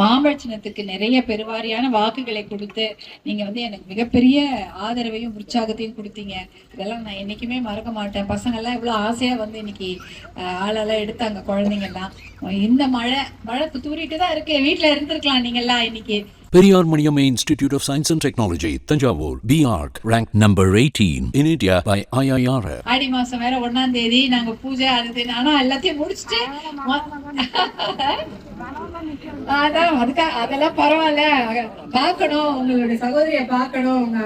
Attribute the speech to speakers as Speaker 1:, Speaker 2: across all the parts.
Speaker 1: மாம்பழச்சினத்துக்கு நிறைய பெருவாரியான வாக்குகளை கொடுத்து நீங்க வந்து எனக்கு மிகப்பெரிய ஆதரவையும் உற்சாகத்தையும் கொடுத்தீங்க. இதெல்லாம் நான் என்னைக்குமே மறக்க மாட்டேன். பசங்க எல்லாம் இவ்வளவு ஆசையா வந்து இன்னைக்கு ஆளெல்லாம் எடுத்தாங்க குழந்தைங்கெல்லாம் இந்த மழை மழை தூரிட்டு தான் இருக்கு. வீட்டுல இருந்திருக்கலாம் நீங்க எல்லாம் Periyar
Speaker 2: Maniyam institute of science and technology Thanjavur B arch rank number eighteen in India by IIR
Speaker 1: ஆடி மாசம் வேற ஒன்னாம் தேதி நாங்க பூஜை அது ஆனா எல்லாத்தையும் முடிச்சுட்டு அதான் அதுக்கா அதெல்லாம் பரவாயில்ல. பார்க்கணும் உங்களுடைய சகோதரிய பார்க்கணும் உங்க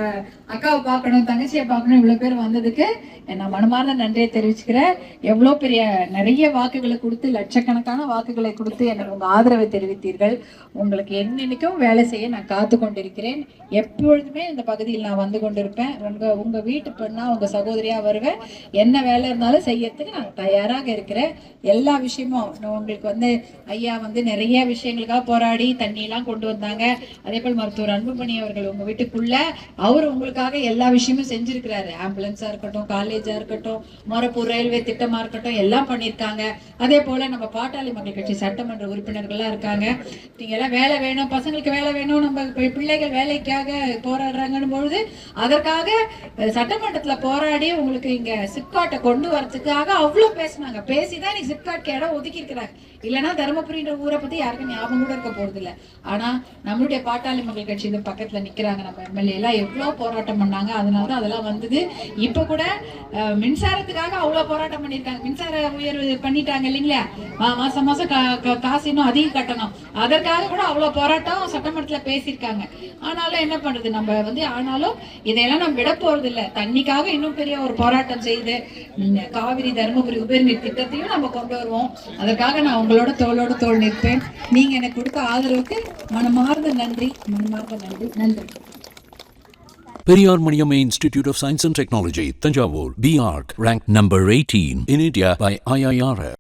Speaker 1: அக்காவை பார்க்கணும் தங்கச்சியை பார்க்கணும் இவ்வளவு பேர் வந்ததுக்கு நான் மனமார்ந்த நன்றியை தெரிவிச்சுக்கிறேன். எவ்வளவு பெரிய நிறைய வாக்குகளை கொடுத்து லட்சக்கணக்கான வாக்குகளை கொடுத்து எனக்கு உங்க ஆதரவை தெரிவித்தீர்கள். உங்களுக்கு என்னென்னைக்கும் வேலை செய்ய நான் காத்து கொண்டிருக்கிறேன் எப்பொழுதுமே இந்த பகுதியில் நான் வந்து கொண்டிருப்பேன். உங்க உங்க வீட்டு பெண்ணா உங்க சகோதரியா வருவேன் என்ன வேலை இருந்தாலும் செய்யறதுக்கு நான் தயாராக இருக்கிறேன். எல்லா விஷயமும் நான் உங்களுக்கு வந்து ஐயா வந்து நிறைய விஷயங்களுக்காக போராடி தண்ணி எல்லாம் கொண்டு வந்தாங்க. அதே போல் மருத்துவர் அன்புமணி அவர்கள் உங்க வீட்டுக்குள்ள அவர் உங்களுக்காக எல்லா விஷயமும் செஞ்சிருக்கிறாரு. ஆம்புலன்ஸா இருக்கட்டும் காலேஜா இருக்கட்டும் மொரப்பூர் ரயில்வே திட்டமா இருக்கட்டும் எல்லாம் பண்ணியிருக்காங்க. அதே போல நம்ம பாட்டாளி மக்கள் கட்சி சட்டமன்ற உறுப்பினர்கள்லாம் இருக்காங்க. நீங்க எல்லாம் வேலை வேணும் பசங்களுக்கு வேலை வேணும். நம்ம பிள்ளைகள் வேலைக்காக போராடுறாங்கன்னு பொழுது அதற்காக சட்டமன்றத்தில் சட்டமன்றத்துல போராடி உங்களுக்கு இங்க சிப்காட்டை கொண்டு வரதுக்காக அவ்வளவு பேசினாங்க. பேசிதான் நீ சிப்காட்க்கு இடம் ஒதுக்கி இருக்கிறாங்க இல்லைன்னா தருமபுரின்ற ஊரை பத்தி யாருக்கும் ஞாபகம் கூட இருக்க போறது இல்ல. ஆனா நம்மளுடைய பாட்டாளி மக்கள் கட்சி இந்த பக்கத்துல நிக்கிறாங்க. நம்ம எம்எல்ஏ எல்லாம் எவ்வளவு போராட்டம் பண்ணாங்க. அதனால அதெல்லாம் வந்தது. இப்ப கூட மின்சாரத்துக்காக அவ்வளவு போராட்டம் பண்ணிருக்காங்க மின்சார உயர்வு பண்ணிட்டாங்க இல்லைங்களா? மாசம் மாசம் கா- கா- காசு இன்னும் அதிகம் கட்டணும். அதற்காக கூட அவ்வளவு போராட்டம் சட்டமன்ற பேசியிருக்காங்க. ஆனாலும் என்ன பண்றது? நம்ம வந்து ஆனாலும் இதையெல்லாம் நம்ம விட போறது இல்ல தண்ணிக்காக இன்னும் பெரிய ஒரு போராட்டம் செய்து காவிரி தருமபுரி உபரிநீர் திட்டத்தையும் நம்ம கொண்டு வருவோம். அதற்காக நான் உங்களோட தோளோட தோல் நிற்பேன். நீங்க எனக்கு கொடுத்த ஆதரவுக்கு மனமார்ந்த நன்றி மனமார்ந்த நன்றி நன்றி.
Speaker 2: Periyar science Institute of Science and Technology, Tanjavur, BARC, ranked number 18 in India by IIRF.